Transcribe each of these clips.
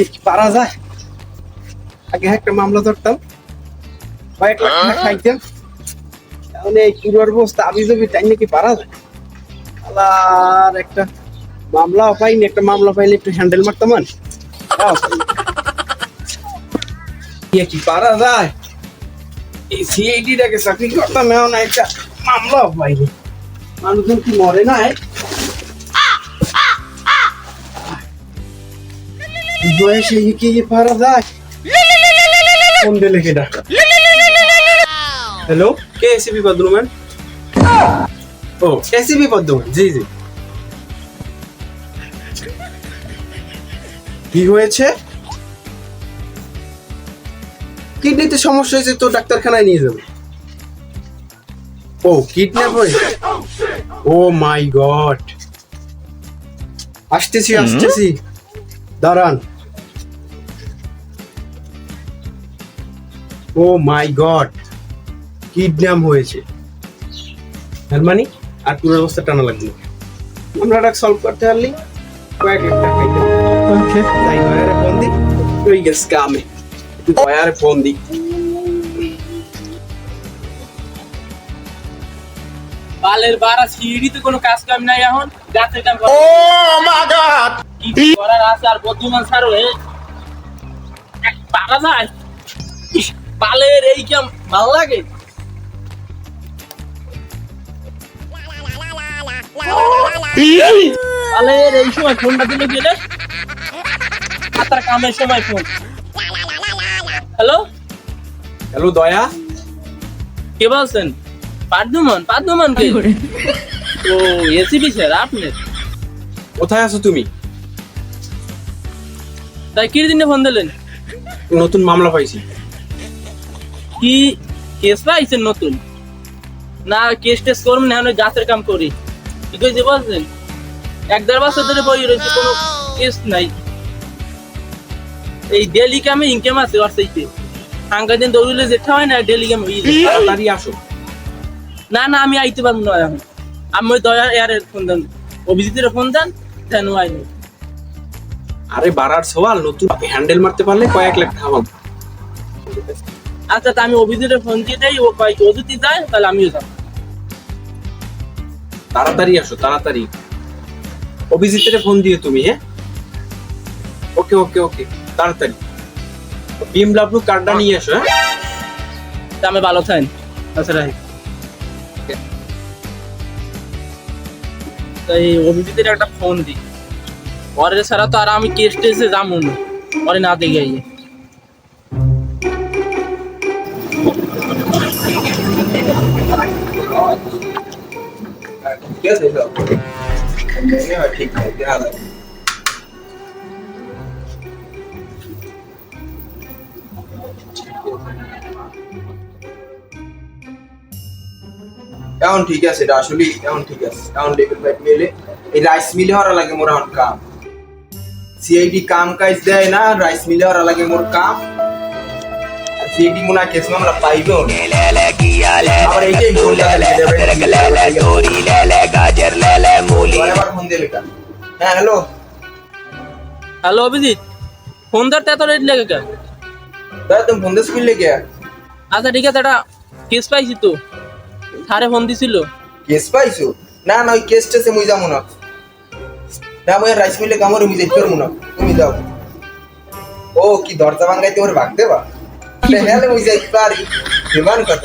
এই কি পারা যায়? আগে একটা মামলা ধরতাম। কয়েক লাখ টাকা খাইতাম এখন এই পুরোর বস্তা আবি জবি তাই নাকি পারা যায়? আলার একটা মামলা পাইনি একটা মামলা পাইলে একটু হ্যান্ডেল মারতাম আর। ইয়ে কি পারা যায়? এই সিআইডি টাকে চাকরি করতাম এখন একটা মামলাও পাইনি। মানুষজন কি মরে না বয়সে কি কি পারা যায় ফোন দিলে কেডা হ্যালো কে এসিবি বদরুমান ও বদরুমান জি জি কি হয়েছে কিডনিতে সমস্যা হয়েছে তো ডাক্তারখানায় নিয়ে যাবে। ও কিডন্যাপ হয়েছে ও মাই গড আসতেছি আসতেছি। দাঁড়ান। ও মাই গড কিডন্যাপ হয়েছে। তার মানে আর পুরো অবস্থা টানা লাগবে। আমরা এটা সলভ করতে পারলি কয়েক লাখ টাকা খাইতে ওকে তাই দয়ারে ফোন দি তুই গেছ কামে। একটু দয়ারে ফোন দি। বালের বাড়া সিঁড়িতে কোনো কাজ কাম নাই এখন। কাম ও মাই গড! কি করার আছে আর হয়ে এক পারা যায়। বালের এই কাম ভালো লাগে? বালের এই সময় ফোনটা দিলে গেলে? কামের সময় ফোন। হ্যালো? হ্যালো দয়া? কে বলছেন? পাদ্যমান পাদ্যমান কে ও এসিপি স্যার আপনি? কোথায় আছো তুমি? তাই কি দিনে ফোন দিলেন? নতুন মামলা পাইছি কি কেস পাইছেন নতুন? না কেস টেস করবেন না আমি গাছের কাম করি। কি কইছে বলছেন? এক দেড় বছর ধরে বই রয়েছে কোনো কেস নাই। এই ডেলি কামে ইনকাম আছে ওর সাইতে সাংকা দিন দৌড়লে যেটা হয় না ডেলি কাম হয়ে তাড়াতাড়ি আসো। না না আমি আইতে পারব না এখন। আমি ওই দয়া এয়ারে ফোন দেন। অভিজিতের ফোন দেন দেন আরে বাড়ার সওয়াল নতুন হ্যান্ডেল মারতে পারলে কয়েক লাখ টাকা আচ্ছা আমি অভিজিতের ফোন দিয়ে দেই ও কয় ও যদি যায় তাহলে আমিও যাব। তাড়াতাড়ি আসো তাড়াতাড়ি। অভিজিতের ফোন দিয়ে তুমি হ্যাঁ? ওকে ওকে ওকে তাড়াতাড়ি। বিএমডব্লিউ কার্ডটা নিয়ে এসো হ্যাঁ? তা আমি ভালো থাকেন। আচ্ছা রাখি। তাই অভিজিতের একটা ফোন দিই। পরে ছাড়া তো আর আমি কেস টেসে যাব না। পরে না দেখে আইয়ে। ঠিক আছে এখন ঠিক আছে, এটা আসলে এখন ঠিক আছে। এখন লেভেল মিলে এই রাইস মিলে হওয়ার লাগে মোর এখন কাম। সিআইডি কাম কাজ দেয় না রাইস মিলে হওয়ার লাগে মোর কাম। সিআইডি মুনা কেস মামলা পাইবেও না। আবার এইটাই ভুলটা আবার ফোন দিলে? হ্যাঁ হ্যালো হ্যালো অভিজিৎ। ফোন ধরতে এত রেট লেগে কেন? দাদা তুমি ফোন দিস করলে কে আচ্ছা ঠিক আছে একটা কেস পাইছি তো। সারে ফোন দিছিল। কেস পাইছো? না না ওই কেস টেসে মুই যাব না। না মুই রাইস মিলে কামড়ে মুই যেতে পারব না। তুমি যাও। ও কি দরজা ভাঙাইতে ওর ভাগ দেবা? হেলে মুই যাইতে পারি। বিমান কত?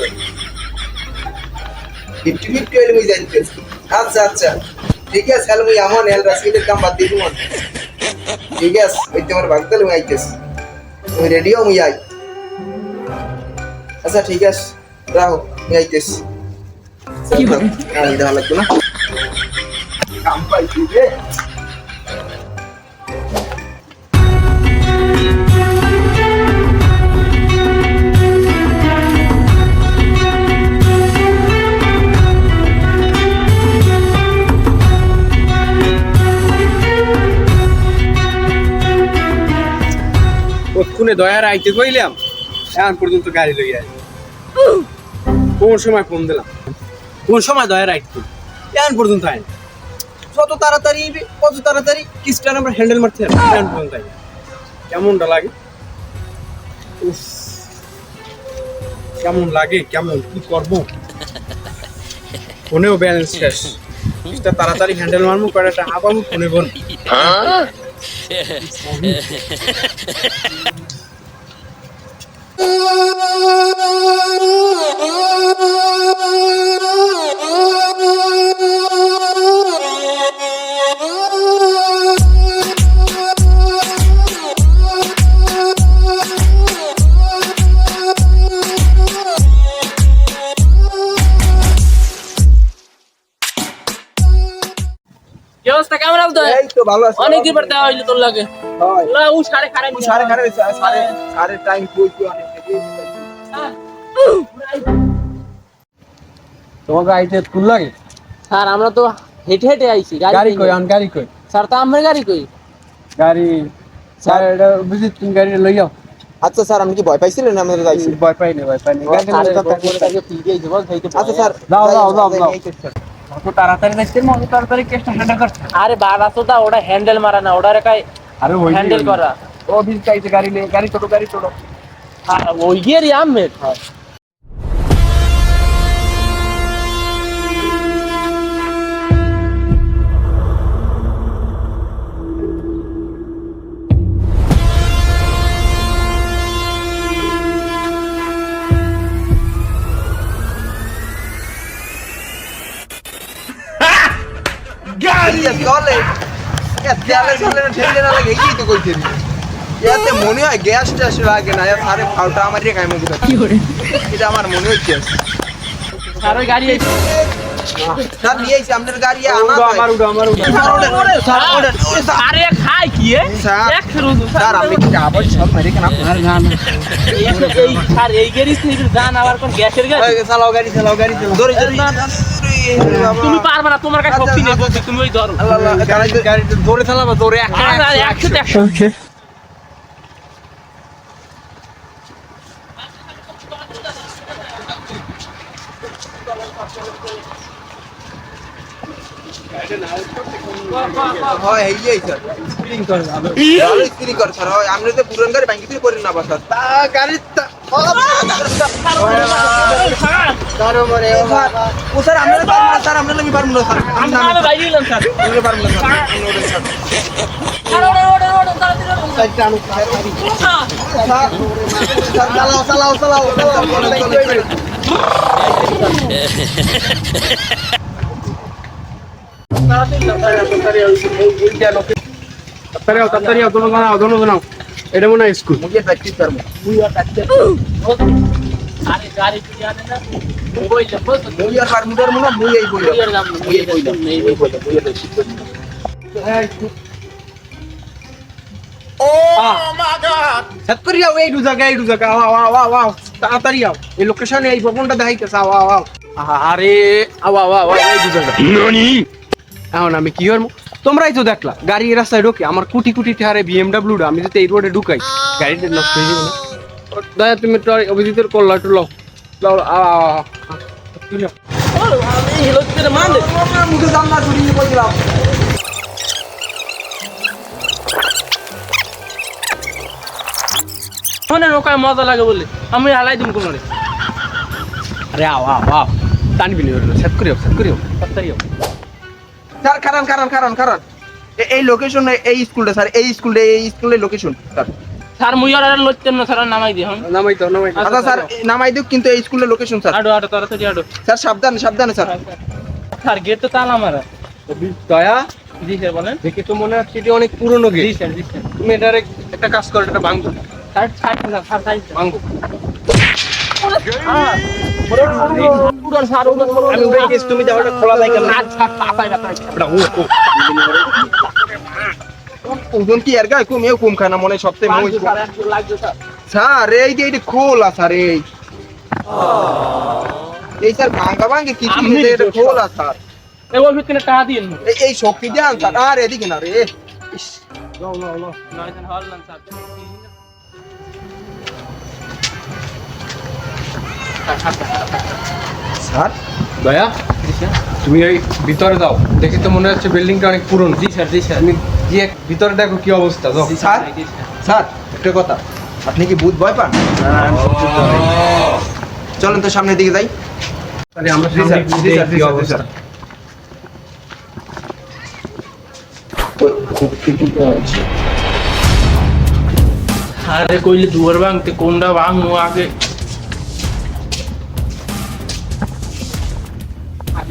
ফিফটি ফিফটি হইলে মুই যাইতে আচ্ছা আচ্ছা। ঠিক আছে তাহলে মুই এমন এল রাসমিলের কাম বাদ দিয়ে দিমন ঠিক আছে ওই তোমার ভাগতালে মুই আইতেছি। রেডিও মুই আই। আচ্ছা ঠিক আছে। রাখো মুই আইতেছি। কি বল? আমি দেখা লাগবে না। কাম পাইছি রে কতক্ষণে দয়ার আইতে কইলাম এখন পর্যন্ত গাড়ি লই আই কোন সময় ফোন দিলাম? কোন সময় দয়ার আইতে এখন পর্যন্ত আইন যত তাড়াতাড়ি কত তাড়াতাড়ি কিস্টার আমরা হ্যান্ডেল মারতে এখন পর্যন্ত আইন কেমনটা লাগে? উফ, কেমন লাগে কেমন কি করব? ফোনেও ব্যালেন্স শেষ। কিস্টার তাড়াতাড়ি হ্যান্ডেল মারবো কয়টা আবার ফোনে বল। কি অবস্থা কেমন আছো এই তো ভালো আছি অনেকদিন পর দেখা হইল তোর লাগে হয় লা ও সাড়ে খারাপ সাড়ে সাড়ে সাড়ে সাড়ে টাইম কই কি অনেক তোমাকে আইতে কোন লাগে স্যার আমরা তো হেঁটে হেঁটে আইছি গাড়ি কই আন গাড়ি কই স্যার তো আমার গাড়ি কই গাড়ি স্যার এটা বুঝি তুমি গাড়ি লই যাও আচ্ছা স্যার আপনি কি ভয় পাইছিলেন আমাদের যাইছি ভয় পাই না ভয় পাই না গাড়ি আচ্ছা স্যার দাও, দাও, দাও, দাও। তাড়াতাড়ি যাচ্ছে মত তাড়াতাড়ি কেসটা হ্যান্ডেল কর। আরে বার তো তা ওটা হ্যান্ডেল মারা না ওটা রেখায় আরে ওই হ্যান্ডেল করা। ও বিল চাইছে গাড়ি লে গাড়ি ছোট গাড়ি ছোট ওই গিয়ে আমের গাড়ি। চলে এ চলে না ঠেলে না লাগে এই তো কইতে এতে মনে হয় গ্যাস ট্যাস লাগে না সারে ফাউটা আমার রে কাইমো বুঝা কি করে? এটা আমার মনে হচ্ছে। ওই গাড়ি আইছে স্যার নিয়ে আইছি আপনার গাড়ি আনা আমার উড়ো আমার উড়ো। স্যার ওটা স্যার ওটা আরে খাই কি এ? এক রুজু স্যার আপনি কি আবার সব মেরে কেন আপনার? গান এই স্যার এই গাড়ি থেকে যান আবার কোন গ্যাসের গাড়ি? চালাও গাড়ি চালাও গাড়ি চালাও। ধরে ধরে। তুমি পারবে না তোমার কাছে শক্তি নেই বলছি, তুমি ওই ধরো। আল্লাহ আল্লাহ গাড়ি গাড়ি দৌড়ে চালাবা দৌড়ে একটা আরে, আরে, একশো একশো। হয় এই এই স্যার স্প্রিং করে যাবে ভালো স্ত্রী কর স্যার হয় আপনি তো পুরান গাড়ি ব্যাংকে থেকে করেন না বা স্যার তা গাড়ি তারও মানে ও বাবা। ও স্যার আপনারা পারবেন না স্যার আপনারা কি পারবেন না স্যার আমি আমি বাইরে গেলাম স্যার আপনারা পারবেন না স্যার আপনি ওঠেন, স্যার স্যার, ওঠেন, ওঠেন, ওঠেন, তাড়াতাড়ি ওঠেন। সাইডটা আনুন, স্যার হ্যাঁ। স্যার, স্যার, চালাও চালাও চালাও চালাও চলেন, চলেন, চলেন। তাড়াতাড়ি আও তাড়াতাড়ি আও দোনো বানাও দোনো বানাও এটা মনে হয় স্কুল মনে তাড়াতাড়ি আও এই লোকেশনে এই ভবনটা দেখাইতেছে আও আও আও আরে আও আও আও, এই দু জায়গা এখন আমি কি করব? তোমরাই তো দেখলা গাড়ি রাস্তায় ঢোকে আমার কোটি কোটি টাকারে বিএমডাব্লিউ আমি যদি এই রোডে ঢুকাই গাড়িটা নষ্ট হয়ে যাবে না। দয়া তুমি অভিজিতের কল্লা একটু লও। মুখে জানলা মনে নৌকায় মজা লাগে বলে আমি হালাই দিম কোন রে আরে আও আও আও টানবি নি সেট করিও সেট করিও। আও স্যার কারণ কারণ কারণ কারণ। এই লোকেশন এই স্কুলটা স্যার এই স্কুলটা এই স্কুলের লোকেশন স্যার। স্যার মুই আর লইতেন না স্যার নামাই দি হন। নামাই তো নামাই। আচ্ছা স্যার নামাই দিও কিন্তু এই স্কুলের লোকেশন স্যার। আডো আডো তাড়াতাড়ি আডো। স্যার সাবধানে সাবধানে স্যার। স্যার। গেট তো তালা মারা। দয়া। জি স্যার বলেন। দেখে তো মনে হচ্ছে এটি অনেক পুরনো জি গেট স্যার জি স্যার। তুমি এটার একটা কাজ করো এটা ভাঙবো স্যার স্যার স্যার স্যার তুমি যাও খোলা ও ওজন কি এর গায়ে কম এও কম খায় না মনে সবথেকে মই স্যার এই যে এটা খোলা স্যার এই। এই স্যার ভাঙ্গা ভাঙ্গে নেই, এটা। খোলা স্যার। এই ওই ভিতরে টাকা দিন এই- শক্তি দেন স্যার। আর এদিকে না রে ইস, হল না স্যার। স্যার? দয়া তুমি এই ভিতরে দেখে তো মনে হচ্ছে বিল্ডিংটা অনেক পুরনো। জি স্যার জি স্যার। তুমি গিয়ে ভিতরে দেখো কি অবস্থা। যাও। Sir sir. একটা কথা। আপনি কি ভূত ভয় পান? চলেন তো সামনের দিকে যাই। তাহলে আমরা কি অবস্থা। আরে কইলে দুয়ার ভাঙতে কোনটা ভাঙবো আগে?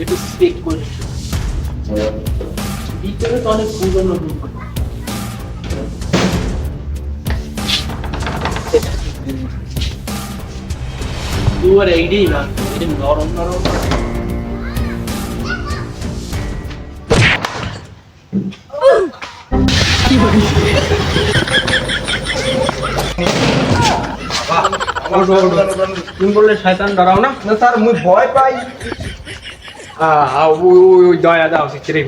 একটু চেক করি ভিতরে তো অনেক পুরনো এটা নরম নরম তুমি বললে শয়তান ডরাও না না স্যার মুই ভয় পাই ওই দয়া দাও চিত্রে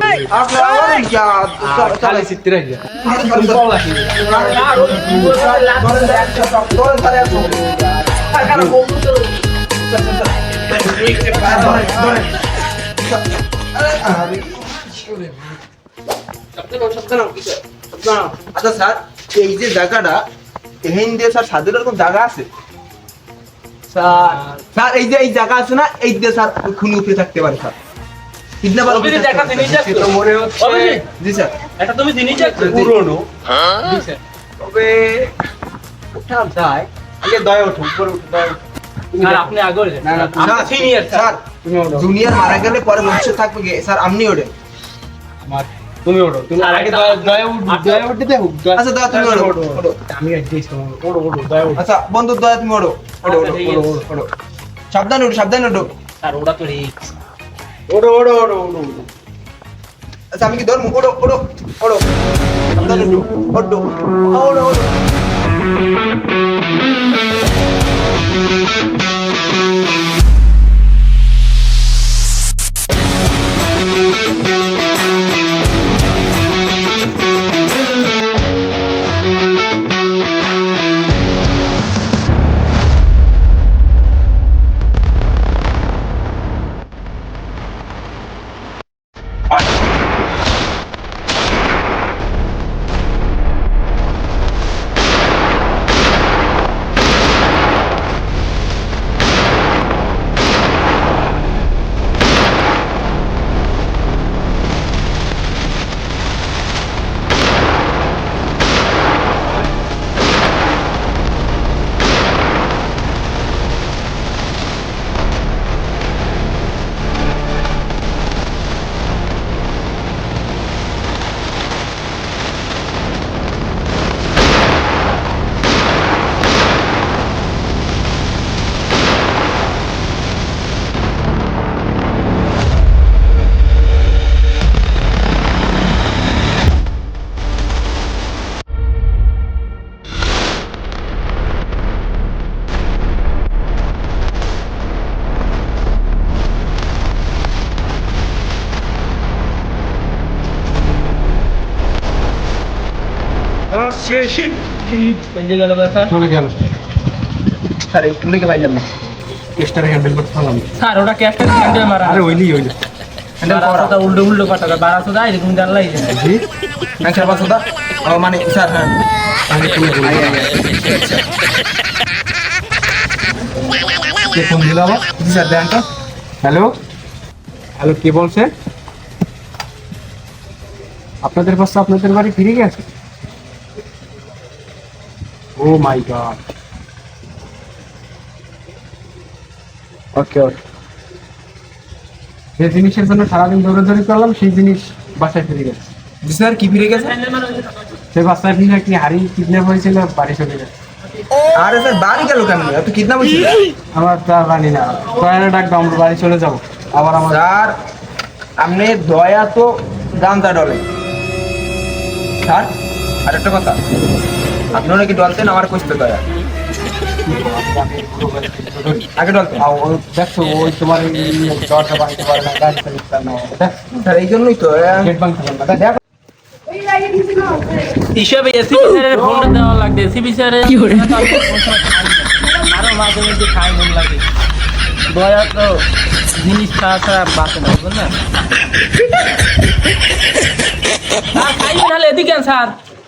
খালি চিত্রে স্যার একদম। আরে, আচ্ছা স্যার এই যে জায়গাটা এখান দিয়ে স্যার সাধুর এরকম জায়গা আছে? স্যার। স্যার এই যে এই জায়গা আছে না এই দিয়ে স্যার খুনি উপরে থাকতে পারে স্যার। মনে উঠো জুনিয়র মারা গেলে পরে থাকবে স্যার আপনি ওঠেন। আমার তুমি ওঠো তুমি আগে দয়া দয়া উঠো আচ্ছা। দয়া উঠতে দেখো আচ্ছা, দয়া, তুমি ওঠো, ওঠো। আমি ওঠো ওঠো দয়া উঠো আচ্ছা বন্ধু দয়া তুমি ওঠো ওঠো আচ্ছা, ওঠো ওঠো ওঠো ওঠো সাবধানে ওঠো সাবধানে ওঠো স্যার ওটা তো রিস্ক ওঠো ওঠো ওঠো ওঠো ওঠো। আচ্ছা আমি কি ধরবো ওঠো ওঠো ওঠো সাবধানে ওঠো ওঠো ওঠো ওঠো গেল স্যার একটু না ওইলি উল্টো উল্টো কথা বারাসা যায় এরকম জানলাই জি ও মানে হ্যাঁ হ্যালো হ্যালো কে বলছে? আপনাদের পাশে আপনাদের বাড়ি ফিরে গেছে? ও মাই গড ওকে ওকে যে জিনিসের জন্য সারাদিন দৌড়াদৌড়ি করলাম সেই জিনিস বাসায় ফিরে গেছে। স্যার কি ফিরে গেছে? সে কি হারিয়ে কিডন্যাপ হয়েছিল বাড়ি চলে গেছে। আরে স্যার বাড়ি গেল কেমন এত কিডন্যাপ হয়েছিল? আমার তো জানি না। কয়না ডাকবো আমরা বাড়ি চলে যাব। আবার আমার স্যার আপনি দয়া তো গামছা ডলে। স্যার আর একটা কথা। আপনি নাকি ডলতেন? আমার কইতে দয়া। আগে ডলতেন। আর ওই দেখছ ওই তোমার এই দরজা ভাঙতে পারে না গাড়ি চালিয়ে না দেখ। স্যার এই জন্যই তো গেট দেখ। হিসাবে এসি বিচারের ফোনটা দেওয়া লাগবে। এসি বিচারে আরও মাঝে মধ্যে খাই মন লাগে। দয়া তো জিনিস খাওয়া ছাড়া বাঁচে না বুঝলেন? স্যার খাইবেন তাহলে এদিকে স্যার।